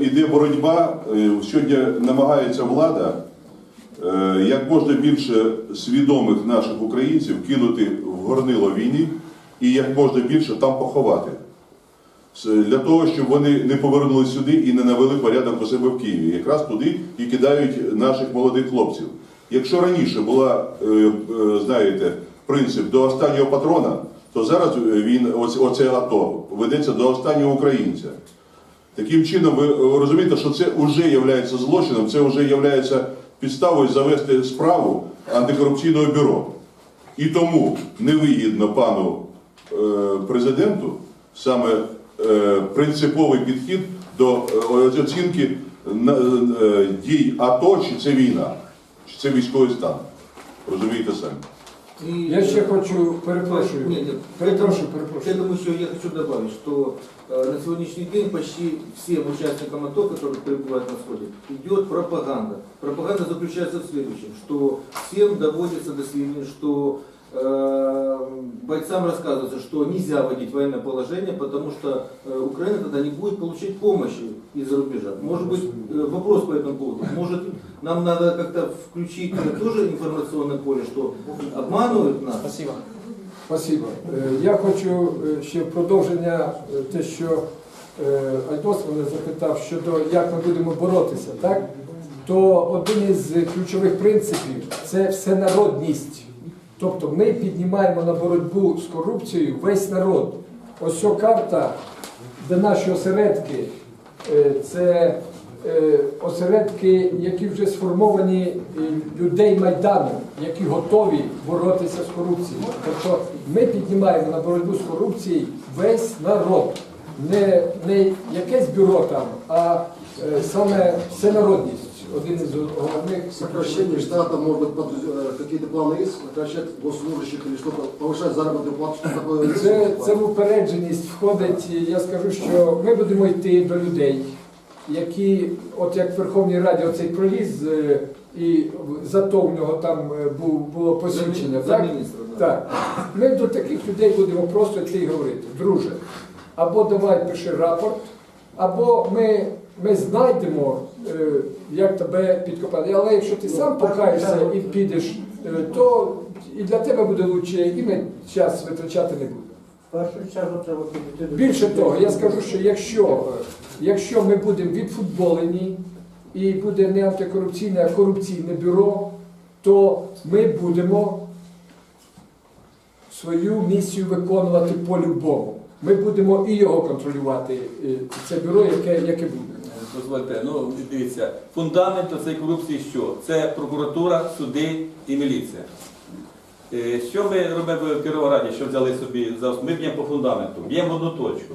Іде боротьба, е, сьогодні намагається влада е, як можна більше свідомих наших українців кинути в горнило війни і як можна більше там поховати. Для того, щоб вони не повернулися сюди і не навели порядок у себе в Києві. Якраз туди і кидають наших молодих хлопців. Якщо раніше була, е, знаєте, принцип до останнього патрона, то зараз він, оце АТО, ведеться до останнього українця. Таким чином, ви ви розумієте, що це вже є злочином, це вже є підставою завести справу антикорупційного бюро. І тому невигідно пану е, президенту саме е, принциповий підхід до е, оцінки е, дій АТО, чи це війна, чи це військовий стан. Розумієте самі. И, Я ще хочу, перепрошую, Нет, нет, перепрошую, К перепрошую. этому еще я хочу добавить, что э, на сегодняшний день почти всем участникам АТО, которые пребывают на сходе, идет пропаганда. Пропаганда заключается в следующем, что всем доводится до сведения, что э, бойцам рассказывается, что нельзя вводить военное положение, потому что э, Украина тогда не будет получать помощи из-за рубежа. Может быть, э, вопрос по этому поводу. Может, нам надо как-то включить э, тоже информационное поле, что обманывают нас. Спасибо. Спасибо. Е, Я хочу е, ще в продовження е, те, що е, Альдос мене запитав щодо як ми будемо боротися, так? То один із ключових принципів це всенародність. Тобто ми піднімаємо на боротьбу з корупцією весь народ. Ось ця карта, де наші осередки, е, це е, осередки, які вже сформовані е, людей Майдану, які готові боротися з корупцією. Тобто ми піднімаємо на боротьбу з корупцією весь народ. Не, не якесь бюро там, а саме всенародність Один із головних Сокращение штата, может быть, под, э, какие-то планы есть, сокращать госслужащих или что-то, повышать заработную плату, что такое? Це, це в упередженість входить. Я скажу, що ми будемо йти до людей, які, от як в Верховній Раді, оцей проліз, е, і зато в нього там е, був, було посвідчення. За Так? міністра, да. так. Ми до таких людей будемо просто йти і говорити, друже, або давай пиши рапорт, або ми, ми знайдемо, е, як тебе підкопати. Але якщо ти сам покаєшся і підеш, е, то і для тебе буде краще, і ми час витрачати не будемо. Більше того, я скажу, що якщо, якщо ми будемо відфутболені і буде не антикорупційне, а корупційне бюро, то ми будемо свою місію виконувати по-любому. Ми будемо і його контролювати, е, це бюро, яке, яке буде. Дозвольте, ну дивіться, фундамент цієї корупції що? Це прокуратура, суди і міліція. Е, Що ми робимо в Кіровограді, що взяли собі за Ми б'ємо по фундаменту, б'ємо одну точку.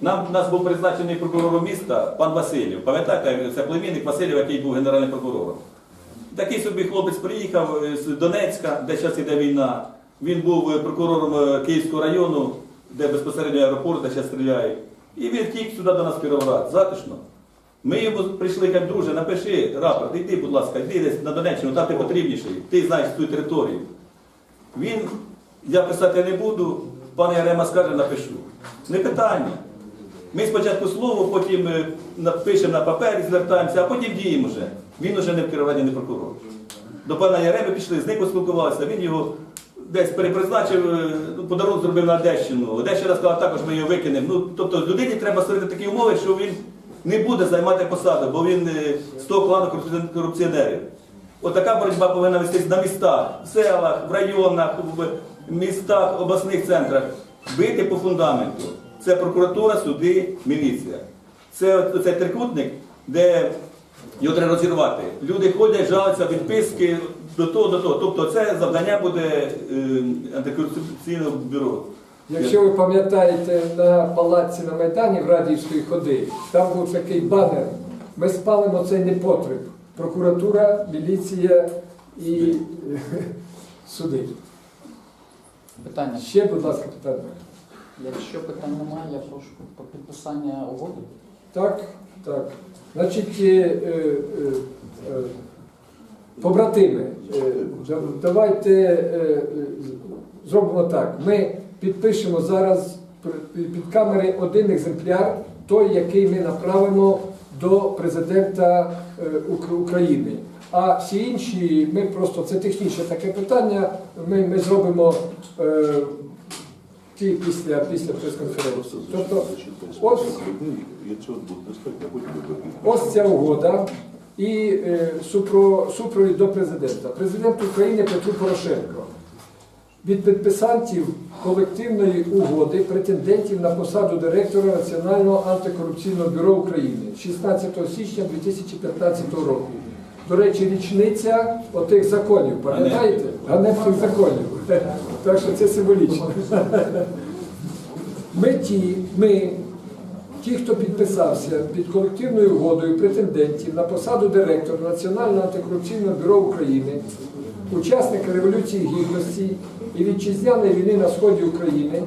Нам нас був призначений прокурором міста пан Васильєв. Пам'ятаєте, це племінник Васильєв, який був генеральним прокурором. Такий собі хлопець приїхав е, з Донецька, де зараз йде війна. Він був е, прокурором Київського району, де безпосередньо аеропорт, де зараз стріляють. І він втік сюди до нас в Кіровоград, затишно. Ми йому прийшли, кажемо, друже, напиши рапорт, йди, будь ласка, йди десь на Донеччину, там ти потрібніший, ти знаєш цю територію. Він, я писати не буду, пан Ярема скаже, напишу. Не питання. Ми спочатку слово, потім е, напишемо на папері, звертаємося, а потім діємо вже. Він вже не в керуванні, не прокурор. До пана Яреми пішли, з ним поспілкувалися, він його десь перепризначив, е, подарунок зробив на Одещину. Одещина сказала, також ми його викинемо. Ну, тобто людині треба створити такі умови, що він не буде займати посаду, бо він е, з того клану корупціонерів. Отака боротьба повинна вестись на містах, в селах, в районах, в містах, обласних центрах. Бити по фундаменту. Це прокуратура, суди, міліція. Це цей трикутник, де його треба розірвати. Люди ходять, жалуються, відписки до того, до того. Тобто це завдання буде е, антикорупційного бюро. Якщо ви пам'ятаєте на палаці на Майдані в Радіївської ходи, там був такий банер. Ми спалимо цей непотріб. Прокуратура, міліція і суди. Питання. Ще, будь ласка, питання. Якщо питань немає, я прошу про підписання угоди. Так, так. Значить, е, е, е, е, побратими, е, давайте е, е, зробимо так. Ми підпишемо зараз під камери один екземпляр, той, який ми направимо до президента е, України. А всі інші, ми просто це технічне таке питання. Ми, ми зробимо е, ті після, після прес-конференції. Тобто, ось будь Ось ця угода і е, супровід до президента. Президент України Петро Порошенко від підписантів колективної угоди претендентів на посаду директора Національного антикорупційного бюро України 16 січня 2015 року. До речі, річниця отих законів, пам'ятаєте? Ганебних законів. Так що це символічно. Ми ті, ми, ті, хто підписався під колективною угодою претендентів на посаду директора Національного антикорупційного бюро України, учасники Революції Гідності і вітчизняної війни на сході України,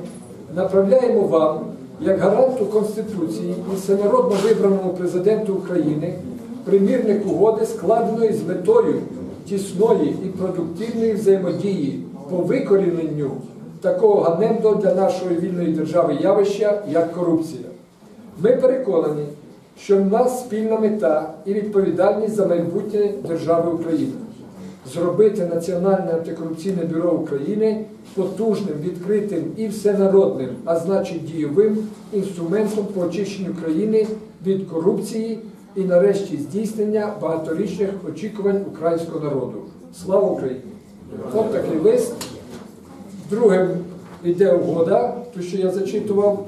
направляємо вам, як гаранту Конституції і всенародно вибраному президенту України, примірник угоди, складеної з метою тісної і продуктивної взаємодії по викоріненню такого ганебного для нашої вільної держави явища, як корупція. Ми переконані, що в нас спільна мета і відповідальність за майбутнє держави України. Зробити Національне антикорупційне бюро України потужним, відкритим і всенародним, а значить дієвим інструментом по очищенню країни від корупції і нарешті здійснення багаторічних очікувань українського народу. Слава Україні! От такий лист. Другим йде угода, ту, що я зачитував.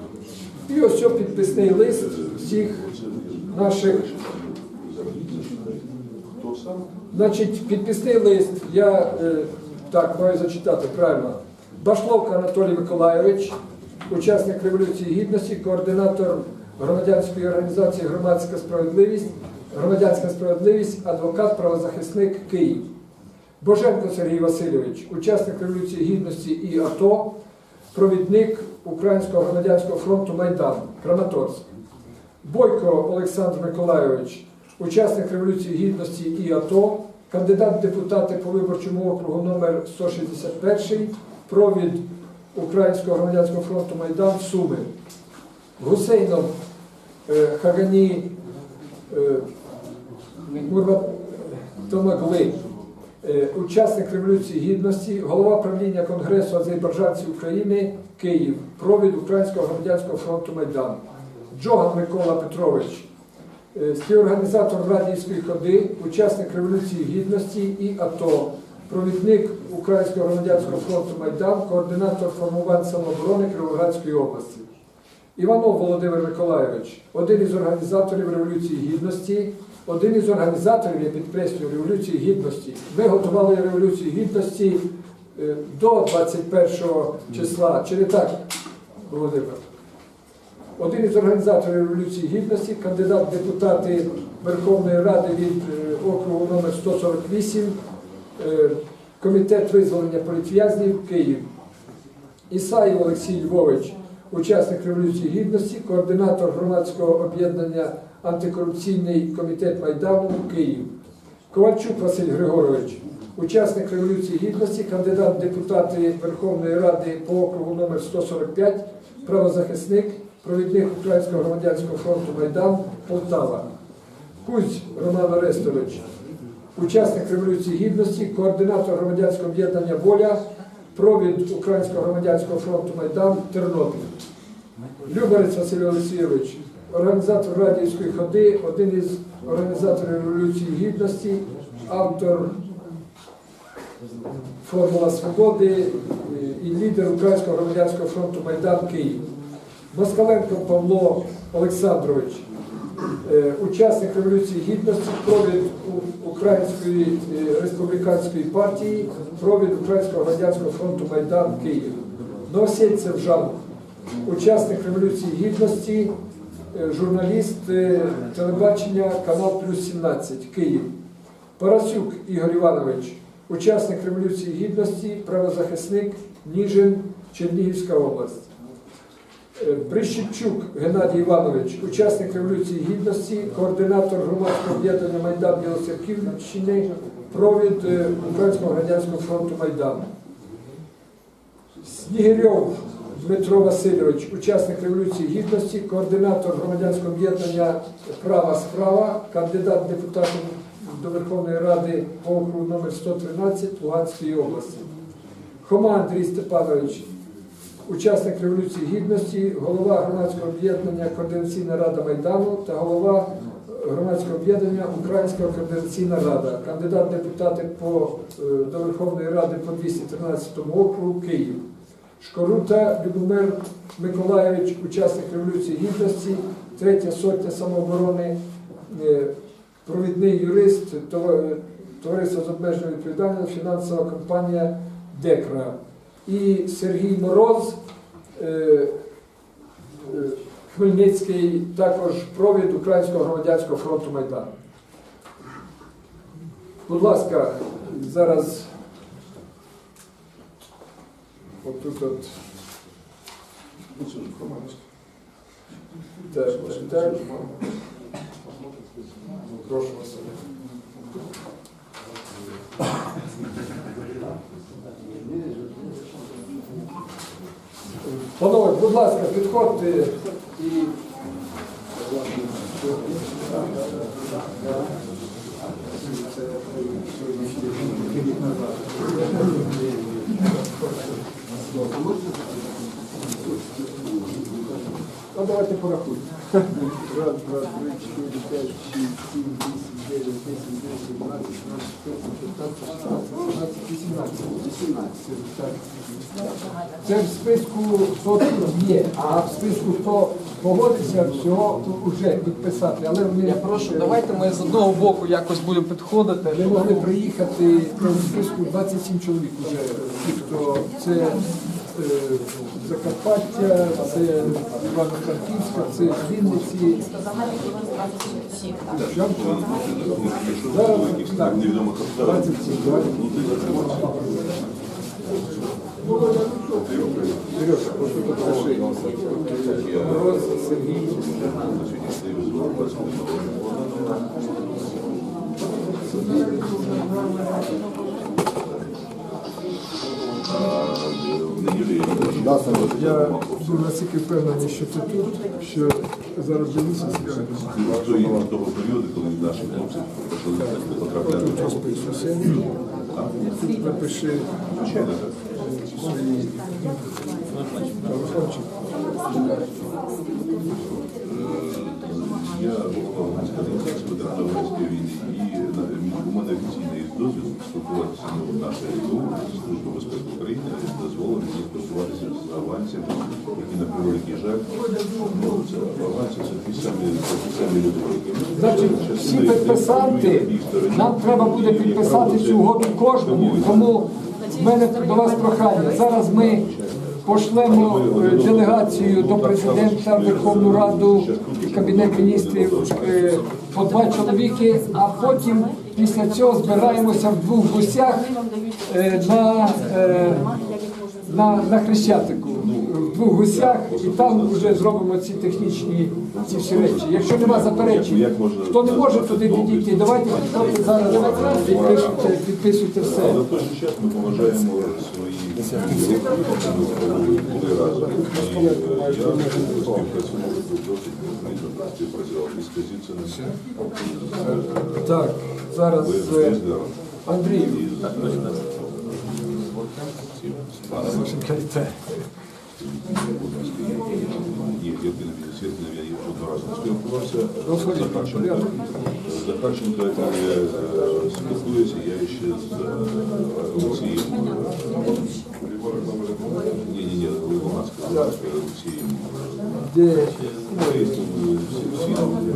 І ось цей підписний лист всіх наших. Значить, підписний лист, я е, так маю зачитати правильно. Башловка Анатолій Миколайович, учасник Революції Гідності, координатор громадянської організації Громадська справедливість, громадянська справедливість, адвокат, правозахисник Київ. Боженко Сергій Васильович, учасник Революції Гідності і АТО, провідник Українського громадянського фронту Майдан, Краматорськ. Бойко Олександр Миколайович, учасник Революції Гідності і АТО, кандидат депутати по виборчому округу номер 161, провід Українського громадянського фронту Майдан Суми. Гусейнов е, Хагані е, Мурва Томагли, е, учасник Революції Гідності, голова правління Конгресу азербайджанців України Київ, провід Українського громадянського фронту Майдан. Джоган Микола Петрович, е, співорганізатор Радіївської ходи, учасник Революції Гідності і АТО, провідник Українського громадянського фронту Майдан, координатор формувань самооборони Кіровоградської області. Іванов Володимир Миколайович, один із організаторів Революції Гідності, один із організаторів, я підкреслюю, Революції Гідності. Ми готували Революцію Гідності е, до 21 числа. Чи не так, Володимир? Один із організаторів Революції Гідності, кандидат депутати Верховної Ради від е, округу номер 148, е, Комітет визволення політв'язнів Київ. Ісаїв Олексій Львович, учасник Революції Гідності, координатор громадського об'єднання Антикорупційний комітет Майдану Київ. Ковальчук Василь Григорович, учасник Революції Гідності, кандидат депутати Верховної Ради по округу номер 145, правозахисник, провідник Українського громадянського фронту Майдан Полтава. Кузь Роман Орестович, учасник Революції Гідності, координатор громадянського об'єднання Воля, провід Українського громадянського фронту Майдан Тернопіль. Любарець Василь Олексійович, організатор радіївської ходи, один із організаторів Революції Гідності, автор Формула Свободи і лідер Українського громадянського фронту Майдан Київ. Москаленко Павло Олександрович, е, учасник Революції Гідності, провід Української е, республіканської партії, провід Українського громадянського фронту Майдан Київ. Новосельцев Жан, учасник Революції Гідності, журналіст е, телебачення канал Плюс 17 Київ. Парасюк Ігор Іванович, учасник Революції Гідності, правозахисник Ніжин, Чернігівська область. Е, Прищепчук Геннадій Іванович, учасник Революції Гідності, координатор громадського об'єднання Майдан Білоцерківщини, провід е, Українського громадянського фронту Майдан. Снігирьов Дмитро Васильович, учасник Революції Гідності, координатор громадянського об'єднання Права справа, кандидат в депутати до Верховної Ради по округу номер 113 Луганської області. Хома Андрій Степанович, учасник Революції Гідності, голова громадського об'єднання Координаційна Рада Майдану та голова громадського об'єднання Українська координаційна рада, кандидат в депутати по, е, до Верховної Ради по 213 округу Київ. Шкорута Любомир Миколаївич, учасник Революції Гідності, третя сотня самооборони, е, провідний юрист Товариства з обмеженою відповідальністю, фінансова компанія Декра. І Сергій Мороз, е, е, Хмельницький, також провід Українського громадянського фронту Майдану. Будь ласка, зараз отут от. Так, так, так. Прошу вас. Панове, будь ласка, підходьте і. Ну, давайте порахуємо. Раз, два, три, чотири, п'ять, шість, сім, вісім, дев'ять, десять, десять, дванадцять, тринадцять, чотирнадцять, п'ятнадцять, шістнадцять, вісімнадцять. Вісімнадцять. Це в списку хто тут є, а в списку хто погодився, всього вже підписати. Але ми Я прошу, давайте ми з одного боку якось будемо підходити. не могли приїхати в списку 27 чоловік вже. Ті, хто це Закарпаття, це Івано-Франківська, це Вінниці. 27, так. Що? Зараз так. невідомих обставин. 27. Сережа, прошу підпиши. Мороз Сергій. Я був настільки впевнений, що ти тут, що зараз дивлюся скажу. Хто є з того періоду, коли наші хлопці почали потрапляти Тут розписуйся. Тут напиши свої телефончик. Я голова організації ветерана війни і у мене офіційний дозвіл спілкуватися на наше СБУ, Служба безпеки України, спілкуватися які на превеликий жаль, ну, це це ті самі, це ті самі люди, які Значить, всі підписанти, нам треба буде підписати цю угоду кожному. Тому в мене до вас прохання. Зараз ми пошлемо е, делегацію до президента, Верховну Раду і Кабінет міністрів е, по два чоловіки, а потім після цього збираємося в двох гусях е, на, на, на Хрещатику. В двох гусях, і там вже зробимо ці технічні ці всі речі. Якщо нема заперечень, хто не може туди підійти, давайте підходьте зараз, підписуйте, підписуйте все. Але в той же час ми поважаємо свої були разом. Е, я співпрацював досить співпрацював із Казіциним. Так, зараз е. Андрій. Ні, я спілкувався. Розходіть, Захарченко. е, спілкуюся, я ще з е, Олексієм. Ні, ні, ні, Луганська, Олексієм. Де Борисом,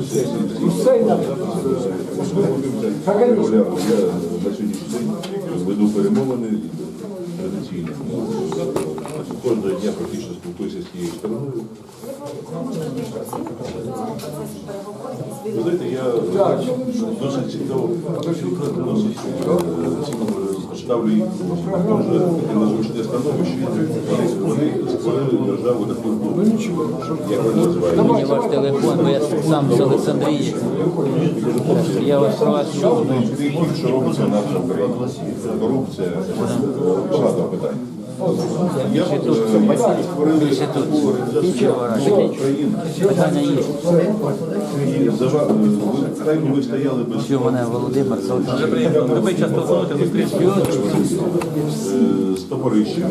всі- всі- всі- Гусейна? Я на сьогоднішній день веду перемовини традиційно. Значить, Кожного дня практично спілкуюся з тією стороною. Ви знаєте, я досить цікаво, досить е, цікаво ставлю їх дуже таке незручне становище. Вони, створили державу таку, Ну як вони називають. Мені ваш телефон, бо я сам з Олександрії. Я вас про вас чув. Що робиться наша нашій Корупція, багато питань. Я б, Більше тут. Кінчова. Питання є. і за ва- ви- хай би ви стояли без Що мене Володимир час е, з товаришем.